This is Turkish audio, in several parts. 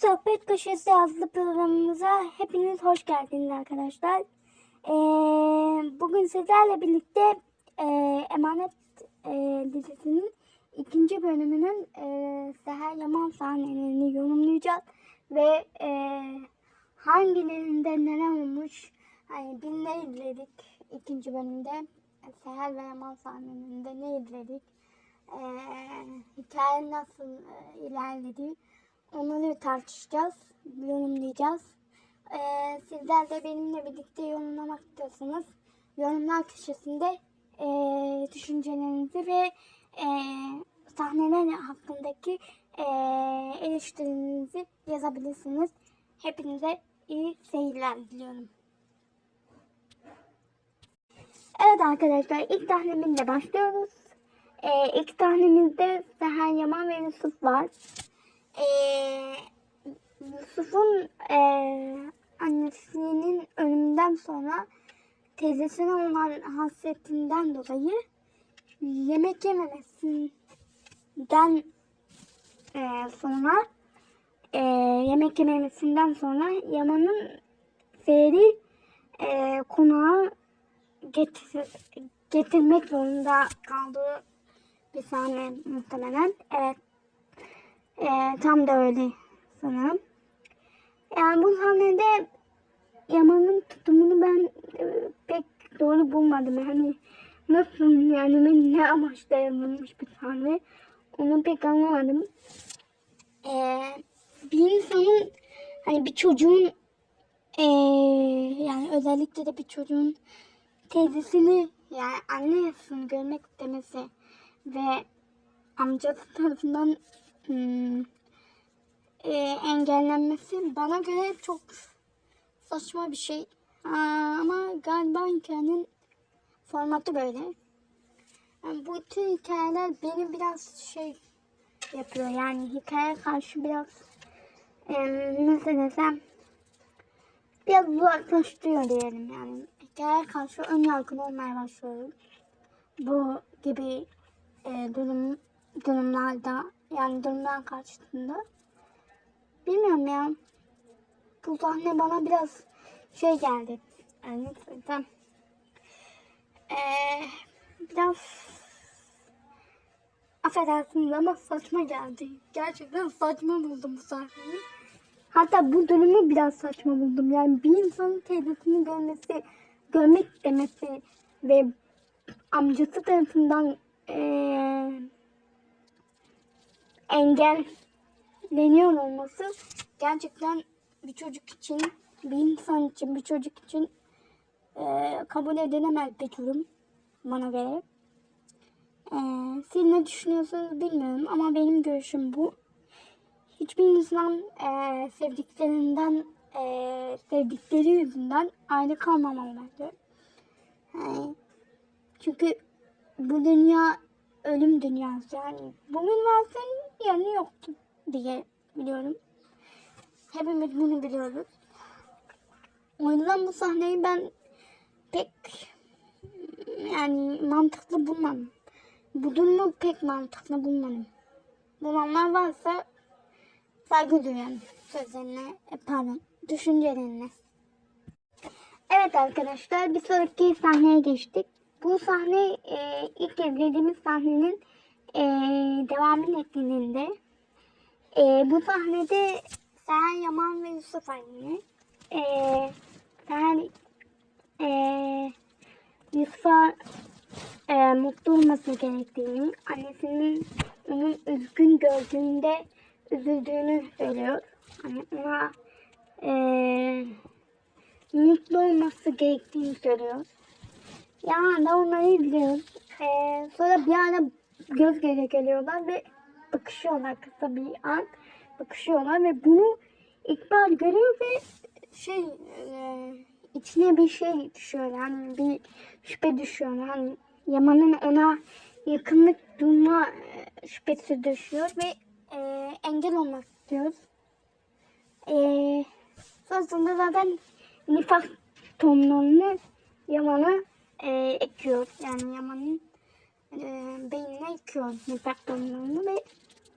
Sohbet Köşesi adlı programımıza hepiniz hoş geldiniz arkadaşlar. Ee, bugün sizlerle birlikte e, Emanet e, dizisinin ikinci bölümünün e, Seher Yaman sahnelerini yorumlayacağız. Ve e, hangilerinde neler olmuş, hani biz ne izledik ikinci bölümde, Seher ve Yaman sahnelerinde ne izledik, e, hikaye nasıl e, ilerledi, Onları tartışacağız, yorumlayacağız. Ee, sizler de benimle birlikte yorumlamak istiyorsanız yorumlar köşesinde e, düşüncelerinizi ve e, sahneler hakkındaki e, eleştirilerinizi yazabilirsiniz. Hepinize iyi seyirler diliyorum. Evet arkadaşlar ilk sahnemizle başlıyoruz. Ee, ilk sahnemizde Seher Yaman ve Yusuf var. Ee, Yusuf'un e, annesinin ölümünden sonra teyzesine olan hasretinden dolayı yemek yememesinden e, sonra e, yemek yememesinden sonra Yaman'ın Seher'i e, konağa getir, getirmek zorunda kaldığı bir sahne muhtemelen. Evet. Ee, tam da öyle sanırım. Yani bu sahnede Yaman'ın tutumunu ben e, pek doğru bulmadım. Yani nasıl yani ben ne amaçla yapılmış bir sahne onu pek anlamadım. Ee, bir insanın hani bir çocuğun ee, yani özellikle de bir çocuğun teyzesini yani anne yapısını görmek istemesi ve amcası tarafından hmm, e, engellenmesi bana göre çok saçma bir şey. Aa, ama galiba hikayenin formatı böyle. Yani bu tür hikayeler beni biraz şey yapıyor. Yani hikaye karşı biraz e, nasıl desem biraz uzaklaştırıyor diyelim yani. Hikaye karşı ön yargılı olmaya başlıyorum. Bu gibi e, durum durumlarda yani durumlar karşısında. Bilmiyorum ya. Bu sahne bana biraz şey geldi. Yani desem. Ee, biraz affedersiniz ama saçma geldi. Gerçekten saçma buldum bu sahneyi. Hatta bu durumu biraz saçma buldum. Yani bir insanın teyzesini görmesi, görmek istemesi ve amcası tarafından eee engelleniyor olması gerçekten bir çocuk için, bir insan için, bir çocuk için eee, kabul edilemez bir durum bana göre. Eee siz ne düşünüyorsunuz bilmiyorum ama benim görüşüm bu. Hiçbir insan eee, sevdiklerinden, eee, sevdikleri yüzünden ayrı kalmamalı bence. Yani, çünkü bu dünya ölüm dünyası yani. Bugün varsın yarın yoktu diye biliyorum. Hepimiz bunu biliyoruz. O yüzden bu sahneyi ben pek yani mantıklı bulmadım. Bu durumu pek mantıklı bulmadım. Bulanlar varsa saygı duyuyorum sözlerine, e, pardon, düşüncelerine. Evet arkadaşlar bir sonraki sahneye geçtik. Bu sahne e, ilk izlediğimiz sahnenin e, devamı niteliğinde. E, bu sahnede Seher Yaman ve Yusuf anne. E, Seher e, Yusuf'a e, mutlu olması gerektiğini, annesinin onu üzgün gördüğünde üzüldüğünü söylüyor. Hani ona e, mutlu olması gerektiğini söylüyor. Ya da onları izliyoruz. Ee, sonra bir ara göz göze geliyorlar ve bakışıyorlar kısa bir an. Bakışıyorlar ve bunu İkbal görüyor ve şey e, içine bir şey düşüyor. Yani bir şüphe düşüyor. Yani Yaman'ın ona yakınlık duyma e, şüphesi düşüyor ve e, engel olmak istiyoruz. E, sonrasında zaten nifak tohumlarını Yaman'a e, ekiyor. Yani Yaman'ın e, beynine ekiyor nifak tohumlarını ve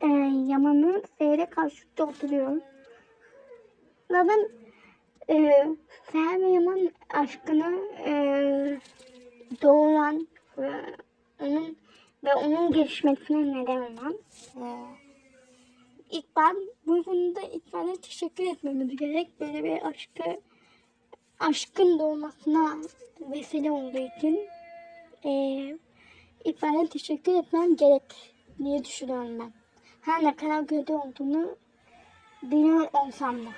e, Yaman'ın seyre karşı oturuyor. zaten e, Seher Yaman aşkını e, doğuran ve onun ve onun gelişmesine neden olan e, İkbal bu konuda İkbal'e teşekkür etmemiz gerek. Böyle bir aşkı aşkın doğmasına vesile olduğu için e, İkbal'e teşekkür etmem gerek diye düşünüyorum ben. Her ne kadar kötü olduğunu biliyor olsam da.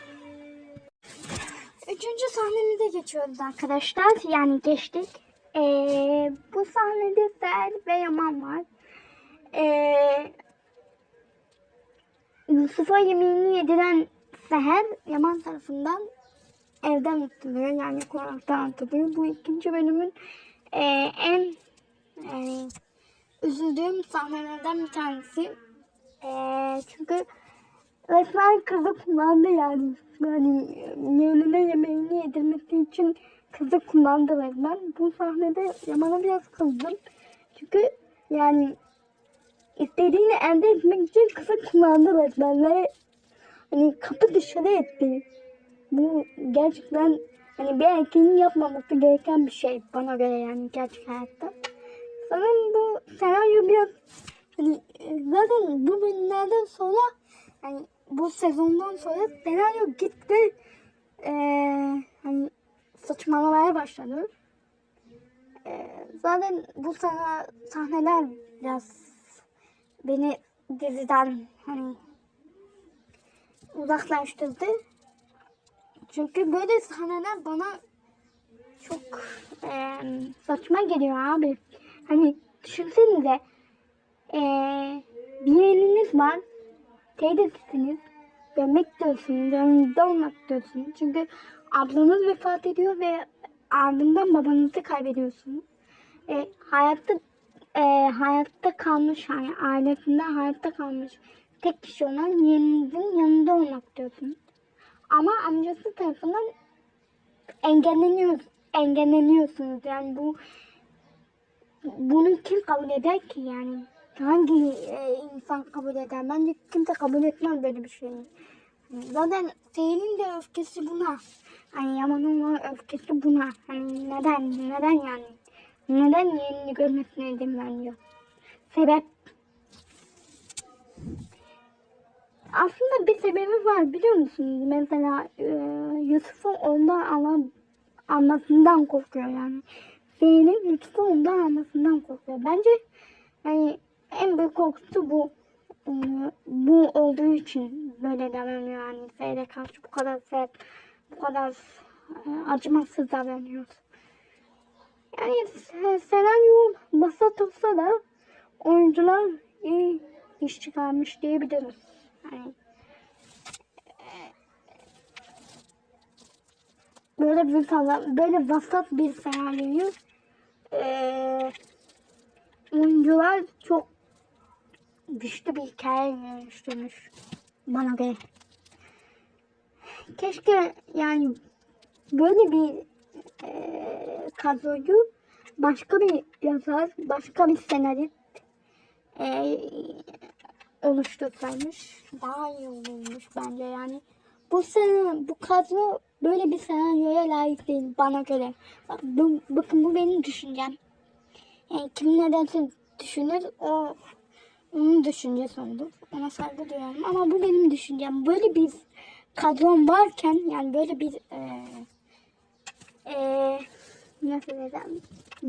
Üçüncü sahnemize geçiyoruz arkadaşlar. Yani geçtik. Ee, bu sahnede Ser ve Yaman var. Ee, Yusuf'a yemeğini yediren Seher Yaman tarafından evden atılıyor. Yani konaktan atılıyor. Bu ikinci bölümün ee, en yani, üzüldüğüm sahnelerden bir tanesi. Ee, çünkü resmen kızı kullandı yani. Yani yeğenine yemeğini yedirmesi için kızı kullandı resmen. Bu sahnede Yaman'a biraz kızdım. Çünkü yani istediğini elde etmek için kızı kullandı resmen ve hani kapı dışarı etti. Bu gerçekten hani bir erkeğin yapmaması gereken bir şey bana göre yani gerçek hayatta. Sanırım bu senaryo biraz hani e, zaten bu bölümlerden sonra yani bu sezondan sonra senaryo gitti eee hani saçmalamaya başladı. Eee, zaten bu sahne, sahneler biraz beni diziden hani uzaklaştırdı. Çünkü böyle sahneler bana çok eee, saçma geliyor abi. Hani düşünsenize eee bir yeğeniniz var. Teyzesiniz. Görmek istiyorsunuz. Yanınızda olmak istiyorsunuz. Çünkü ablanız vefat ediyor ve ardından babanızı kaybediyorsunuz. E, hayatta e, hayatta kalmış yani ailesinden hayatta kalmış tek kişi olan yeğeninizin yanında olmak istiyorsunuz. Ama amcası tarafından engelleniyor, engelleniyorsunuz. Yani bu bunu kim kabul eder ki yani? Hangi e, insan kabul eder? Bence kimse kabul etmez böyle bir şeyi. Zaten Selin'in de öfkesi buna. Hani Yaman'ın öfkesi buna. Hani neden? Neden yani? Neden yeğenini görmesine izin vermiyor? Sebep? Aslında bir sebebi var biliyor musunuz? Mesela e, Yusuf'un ondan alan almasından korkuyor yani. Zeynep Yusuf'un ondan almasından korkuyor. Bence yani en büyük korkusu bu. Ee, Bu olduğu için böyle davranıyor yani. Zeynep'e karşı bu kadar sert, bu kadar e, acımasız davranıyor. Yani se- senaryo basit olsa da oyuncular iyi iş çıkarmış diyebiliriz. Yani böyle bir falan böyle vasat bir senaryoyu eee oyuncular çok güçlü bir hikaye dönüştürmüş bana göre. Keşke yani böyle bir eee kadroyu başka bir yazar, başka bir senarist eee oluştursaymış daha iyi olurmuş bence yani. Bu sene bu kadro böyle bir senaryoya layık değil bana göre. Bak, bu, bakın bu benim düşüncem. Yani kim ne derse düşünür o onun düşüncesi olur. Ona saygı duyuyorum ama bu benim düşüncem. Böyle bir kadron varken yani böyle bir eee eee nasıl desem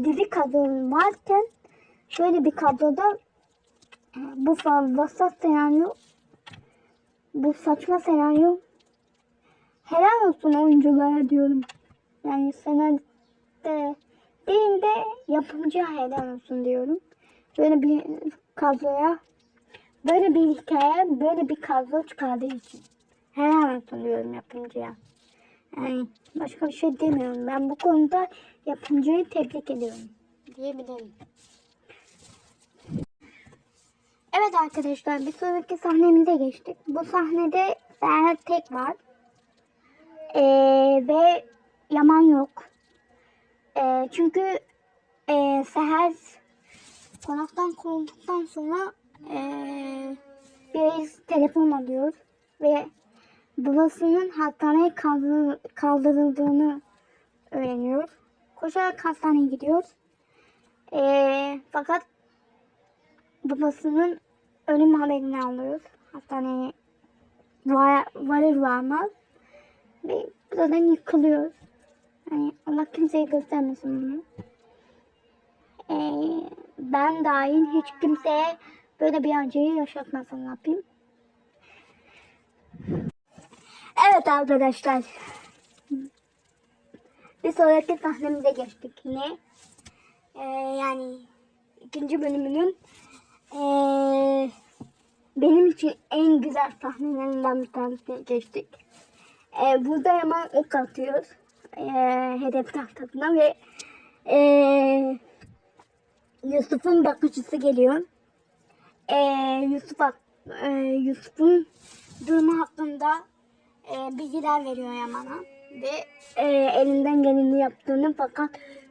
dizi kadron varken şöyle bir kadroda e, bu fa- vasat senaryo bu saçma senaryo helal olsun oyunculara diyorum. Yani senaryoda değil de yapımcıya helal olsun diyorum. Böyle bir kadroya böyle bir hikaye böyle bir kadro çıkardığı için helal olsun diyorum yapımcıya. Yani başka bir şey demiyorum. Ben bu konuda yapımcıyı tebrik ediyorum diyebilirim. Evet arkadaşlar bir sonraki sahnemize geçtik. Bu sahnede Seher tek var. Ee, ve Yaman yok. Ee, çünkü e, Seher konaktan kovulduktan sonra e, bir telefon alıyor ve babasının hastaneye kaldır, kaldırıldığını öğreniyoruz. Koşarak hastaneye gidiyoruz. Ee, fakat babasının ölüm haberini alıyoruz. Hastaneye var, varır varmaz. Ve buradan yıkılıyoruz. Hani Allah kimseye göstermesin bunu. Ee, ben dahil hiç kimseye böyle bir acıyı yaşatmasın Rabbim. Evet arkadaşlar. Bir sonraki sahnemize geçtik yine. Ee, yani ikinci bölümünün ee, benim için en güzel sahnelerinden bir tanesine geçtik. Ee, burada hemen ok atıyoruz. Ee, hedef tahtasına ve ee, Yusuf'un bakıcısı geliyor. Ee, Yusuf ee, Yusuf'un durumu hakkında ee, bilgiler veriyor Yaman'a ve ee, elinden geleni yaptığını fakat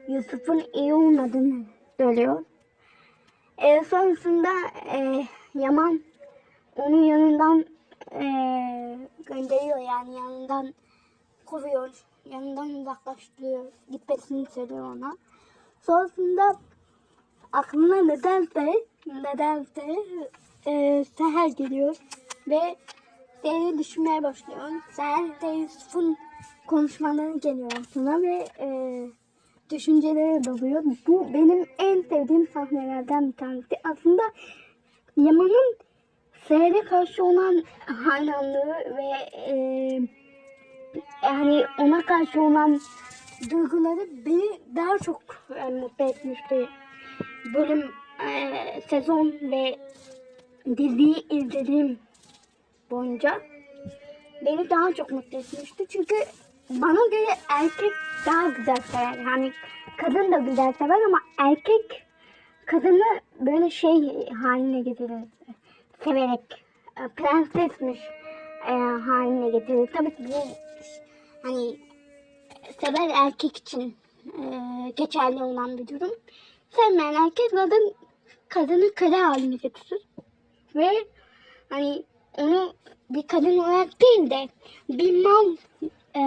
Yusuf'un iyi olmadığını söylüyor. Ee, sonrasında ee, Yaman onun yanından ee, gönderiyor yani yanından kovuyor, yanından uzaklaştırıyor, gitmesini söylüyor ona. Sonrasında aklına nedense nedense e, Seher geliyor ve seni düşünmeye başlıyor. Seher de Yusuf'un konuşmaları geliyor aklına ve e, düşüncelere dalıyor. Bu benim en sevdiğim sahnelerden bir tanesi. Aslında Yaman'ın Seher'e karşı olan hayranlığı ve e, yani ona karşı olan duyguları beni daha çok e, mutlu etmişti. Bölüm, e, sezon ve diziyi izlediğim boyunca beni daha çok mutlu etmişti. Çünkü bana göre erkek daha güzel sever. Yani kadın da güzel sever ama erkek kadını böyle şey haline getirir. Severek. e, Prensesmiş e, haline getirir. Tabii ki bu hani sever erkek için e, geçerli olan bir durum. Sevmeyen erkek kadın kadını köle haline getirir. Ve hani onu bir kadın olarak değil de bir mal e,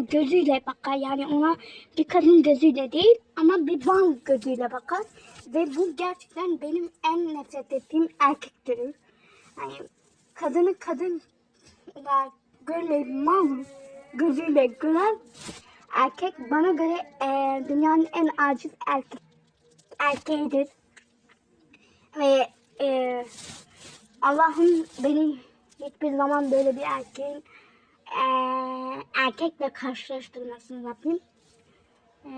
gözüyle bakar. Yani ona bir kadın gözüyle değil ama bir mal gözüyle bakar. Ve bu gerçekten benim en nefret ettiğim erkek türü. Yani kadını kadın görmeyip mal gözüyle gören erkek bana göre e, dünyanın en aciz erkek erkeğidir. Ve e, Allah'ım beni hiçbir zaman böyle bir erkeğin e, erkekle karşılaştırmasın Rabbim. E,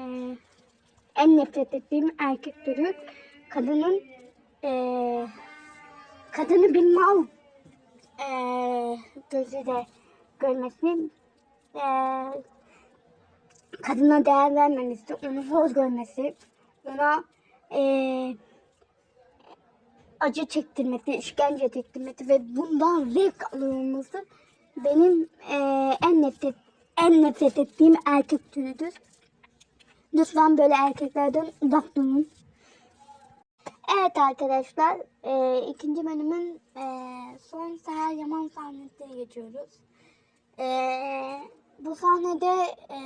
en nefret ettiğim erkek türü kadının e, kadını bir mal e, gözüyle görmesi e, kadına değer vermemesi, onu hor görmesi, ona e, acı çektirmesi, işkence çektirmesi ve bundan zevk alıyor olması benim e, en nefret en nefret ettiğim erkek türüdür. Lütfen böyle erkeklerden uzak durun. Evet arkadaşlar, e, ikinci bölümün e, son Seher Yaman sahnesine geçiyoruz. E, bu sahnede e,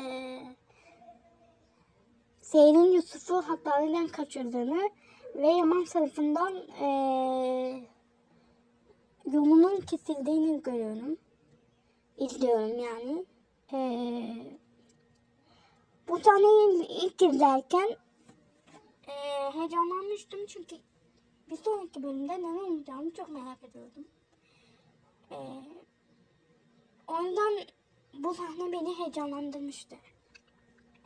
Seher'in Yusuf'u hastaneden kaçırdığını ve Yaman tarafından e, yolunun kesildiğini görüyorum. İzliyorum yani. E, bu sahneyi ilk izlerken e, heyecanlanmıştım çünkü bir sonraki bölümde neler olacağını çok merak ediyordum. E, o yüzden bu sahne beni heyecanlandırmıştı.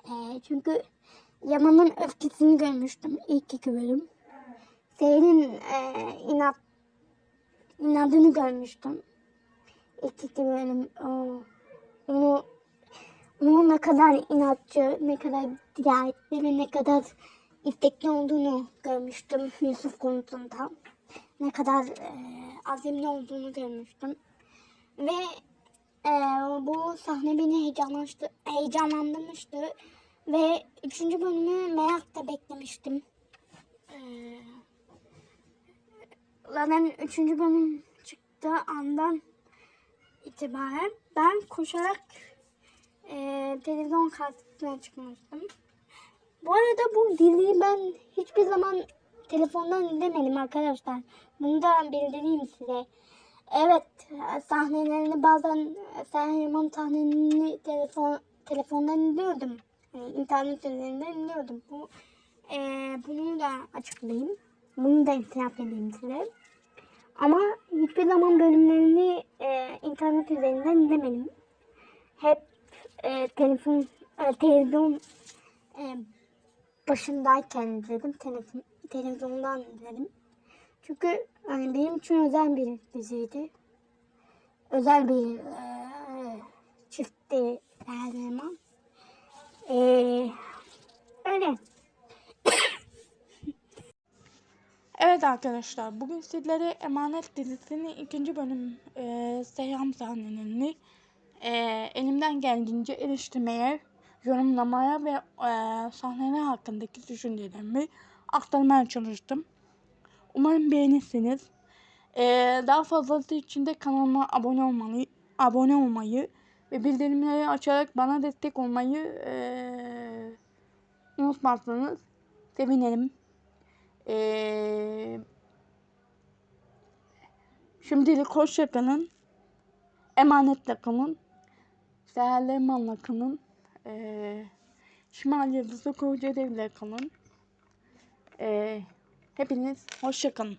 E, çünkü Yaman'ın öfkesini görmüştüm ilk iki bölüm. Seher'in e, inat inadını görmüştüm. İlk iki bölüm. O, onu onun ne kadar inatçı, ne kadar dirayetli ve ne kadar istekli olduğunu görmüştüm Yusuf konusunda. Ne kadar e, azimli olduğunu görmüştüm. Ve e, bu sahne beni heyecanlaştı, heyecanlandırmıştı. Ve üçüncü bölümü merakla beklemiştim. E, zaten üçüncü bölüm çıktığı andan itibaren ben koşarak e, televizyon karşısına çıkmıştım. Bu arada bu diziyi ben hiçbir zaman telefondan izlemedim arkadaşlar. Bunu da bildireyim size. Evet sahnelerini bazen Serhan sahnelerini telefon, telefondan izliyordum. Yani internet üzerinden izliyordum. Bu, e, bunu da açıklayayım. Bunu da itiraf edeyim size. Ama hiçbir zaman bölümlerini e, internet üzerinden izlemedim. Hep e, telefon, e, televizyon e, başındayken izledim. Televizyondan izledim. Çünkü hani benim için özel bir diziydi. Özel bir e, çiftti her zaman. E, öyle. Evet arkadaşlar bugün sizlere Emanet dizisinin ikinci bölüm e, Seyhan sahnelerini e, elimden geldiğince eleştirmeye, yorumlamaya ve e, sahneler hakkındaki düşüncelerimi aktarmaya çalıştım. Umarım beğenirsiniz. E, daha fazlası için de kanalıma abone olmayı, abone olmayı ve bildirimleri açarak bana destek olmayı e, unutmazsanız sevinirim. Ee, şimdilik hoşça kalın. Emanetle kalın. Seherlermanla kalın. Ee, Şimal Yıldızı Kocaeli'yle kalın. Ee, hepiniz hoşça kalın.